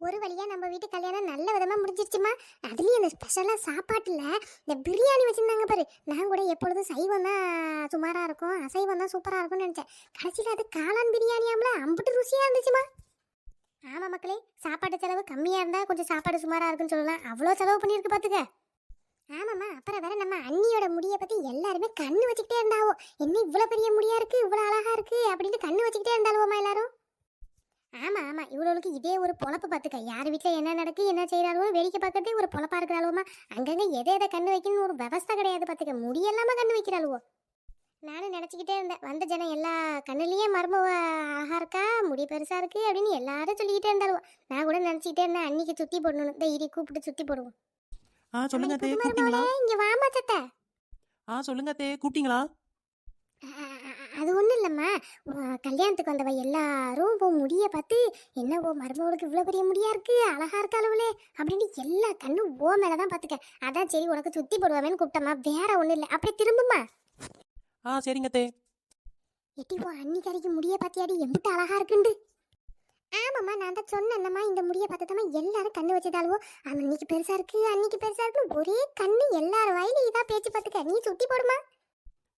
ஒரு வழியாக நம்ம வீட்டு கல்யாணம் நல்ல விதமாக முடிஞ்சிருச்சுமா? அதுலேயும் இந்த ஸ்பெஷலாக சாப்பாட்டில் இந்த பிரியாணி வச்சுருந்தாங்க பாரு. நான் கூட எப்பொழுதும் சைவம் தான் சுமாராக இருக்கும். அசைவம் தான் சூப்பராக இருக்கும்னு நினச்சேன். கடைசியில் அது காளான் பிரியாணியாம்ல அம்பிட்டு ருசியாக இருந்துச்சுமா? ஆமாம் மக்களே சாப்பாட்டு செலவு கம்மியாக இருந்தால் கொஞ்சம் சாப்பாடு சுமாராக இருக்குன்னு சொல்லலாம். அவ்வளோ செலவு பண்ணியிருக்கு பார்த்துக்க ஆமாம்மா அப்புறம் வேற நம்ம அண்ணியோட முடியை பற்றி எல்லாருமே கண்ணு வச்சுக்கிட்டே இருந்தாவோ. என்ன இவ்வளோ பெரிய முடியா இருக்குது இவ்வளோ அழகாக இருக்குது அப்படின்ட்டு கண்ணு வச்சுக்கிட்டே இருந்தாலுவோமா எல்லாரும்? ஆமா ஆமா. இவ்வளவுக்கு இதே ஒரு பொழப்பு பார்த்துக்க யார் வீட்டில் என்ன நடக்கு என்ன செய்யறாலும் வேடிக்கை பார்க்கறதே ஒரு பொழப்பா இருக்கிறாளுவோமா? அங்கங்க எதை எதை கண்ணு வைக்கணும்னு ஒரு விவஸ்தை கிடையாது பார்த்துக்க முடியெல்லாம கண்ணு வைக்கிறாளுவோ? நானும் நினச்சிக்கிட்டே இருந்தேன். வந்த ஜனம் எல்லா கண்ணுலயே மர்ம அழகா இருக்கா? முடி பெருசா இருக்கு? அப்படின்னு எல்லாரும் சொல்லிக்கிட்டே இருந்தாலும் நான் கூட நினச்சிக்கிட்டே இருந்தேன் அன்னைக்கு சுத்தி போடணும் தைரி கூப்பிட்டு சுத்தி போடுவோம். ஆ சொல்லுங்க இங்க வாமா சத்தை ஆ சொல்லுங்க தே கூப்பிட்டீங்களா? அது ஒன்றும் இல்லைம்மா. கல்யாணத்துக்கு வந்தவ எல்லாரும் இப்போ முடியை பார்த்து என்ன ஓ மருமகளுக்கு இவ்வளோ பெரிய முடியா இருக்கு? அழகா இருக்காளவுளே அப்படின்னு எல்லா கண்ணும் ஓ மேலே தான் பார்த்துக்க. அதான் சரி உனக்கு சுத்தி போடுவாவேன்னு கூப்பிட்டம்மா. வேற ஒன்றும் இல்லை. அப்படியே திரும்புமா ஆ சரிங்க தே. எட்டி ஓ அன்னிக்கரைக்கு முடியை பார்த்தியாடி? எம்பிட்டு அழகா இருக்குண்டு ஆமாம்மா நான் தான் சொன்னேன்னம்மா. இந்த முடியை பார்த்துதாம்மா எல்லாரும் கண்ணு வச்சதாலுவோ அன்னைக்கு பெருசா இருக்கு அன்னைக்கு பெருசா இருக்குன்னு ஒரே கண்ணு எல்லார் வாயிலும் இதா பேச்சு பார்த்துக்க. நீ சுத்தி போடுமா?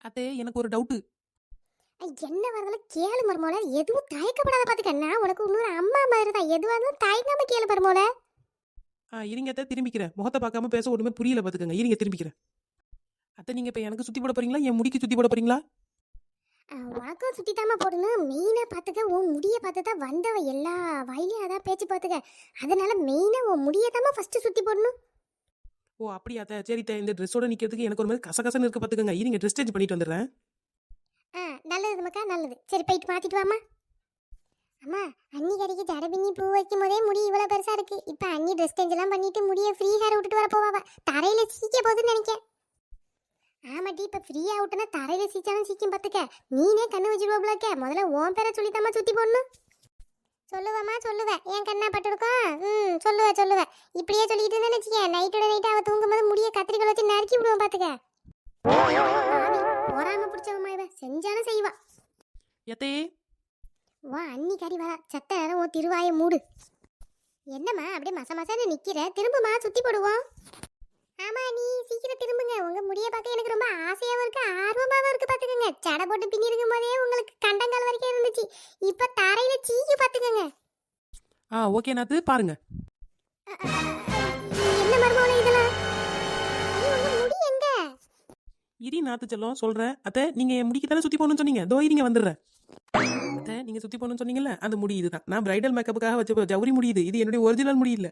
அத்தே எனக்கு ஒரு டவுட்டு. என்ன வரதுல கேளு மருமோல எதுவும் தயக்கப்படாத பாத்துக்க. நான் உனக்கு இன்னொரு அம்மா மாதிரி தான் எதுவாக இருந்தாலும் தயங்காம கேளு மருமோல ஆ இருங்க அத்தை திரும்பிக்கிறேன். முகத்தை பார்க்காம பேச ஒண்ணுமே புரியல பாத்துக்கங்க. இருங்க திரும்பிக்கிறேன். அத்தை நீங்க இப்ப எனக்கு சுத்தி போட போறீங்களா? என் முடிக்கு சுத்தி போட போறீங்களா? உனக்கும் சுத்திட்டாம போடணும். மெயினா பாத்துக்க உன் முடிய பார்த்து தான் வந்தவ எல்லா வாயிலையும் அதான் பேச்சு பாத்துக்க. அதனால மெயினா உன் முடியதாம்மா ஃபர்ஸ்ட் சுத்தி போடணும். ஓ அப்படியா சரி இந்த ட்ரெஸ்ஸோட நிக்கிறதுக்கு எனக்கு ஒரு மாதிரி கசகசன்னு இருக்க பாத்துக்கங்க. இருங்க ட்ரெஸ் சேஞ்ச் பண்ணிட்டு வந்துடுறேன். நல்லது மக்கா நல்லது சரி போயிட்டு மாத்திட்டு வாமா அம்மா அண்ணி கடைக்கு ஜட பின்னி பூ வைக்கும் போதே முடி இவ்வளோ பெருசாக இருக்குது இப்போ அண்ணி ட்ரெஸ் சேஞ்செல்லாம் பண்ணிட்டு முடியை ஃப்ரீ ஹேர் விட்டுட்டு வர போவாவ தரையில் சீக்க போகுதுன்னு நினைக்கேன் ஆமாட்டி இப்போ ஃப்ரீயாக விட்டுனா தரையில் சீச்சாலும் சீக்கும் பார்த்துக்க நீனே கண்ணு வச்சிருவோம்லக்க முதல்ல ஓன் பேரை சொல்லித்தாம்மா சுற்றி போடணும் சொல்லுவேம்மா சொல்லுவேன் என் கண்ணா பட்டுருக்கோம் ம் சொல்லுவேன் சொல்லுவேன் இப்படியே சொல்லிட்டு இருந்தேன்னு வச்சுக்கேன் நைட்டோட நைட்டு அவள் தூங்கும்போது முடிய கத்திரிக்கோல் வச்சு நறுக்கி விடுவோம் பார்த்துக்க பொறாம பிடிச்சவமா இவ செஞ்சாலும் செய்வா. எத்தே? வா அண்ணி கறி வரா சத்த நேரம் உன் திருவாயை மூடு. என்னம்மா அப்படியே மச மசன்னு நிக்கிற? திரும்புமா சுத்தி போடுவோம். ஆமா நீ சீக்கிரம் திரும்புங்க. உங்க முடிய பார்க்க எனக்கு ரொம்ப ஆசையாவும் இருக்கு ஆர்வமாவும் இருக்கு பாத்துக்கோங்க சடை போட்டு பின்னி இருக்கும் போதே உங்களுக்கு கண்டங்கால் வரைக்கும் இருந்துச்சு. இப்ப தரையில சீக்கி பாத்துக்கோங்க ஆ ஓகே நாத்து பாருங்க. இரி நாத்து செல்லம் சொல்றேன். அத்தை நீங்க என் முடிக்கு தானே சுத்தி போகணும்னு சொன்னீங்க? தோ இருங்க வந்துடுறேன். அத்தை நீங்க சுத்தி போகணும்னு சொன்னீங்கல்ல? அந்த முடி இதுதான் நான் பிரைடல் மேக்கப்புக்காக வச்ச ஜவுரி முடியுது. இது என்னுடைய ஒரிஜினல் முடியல.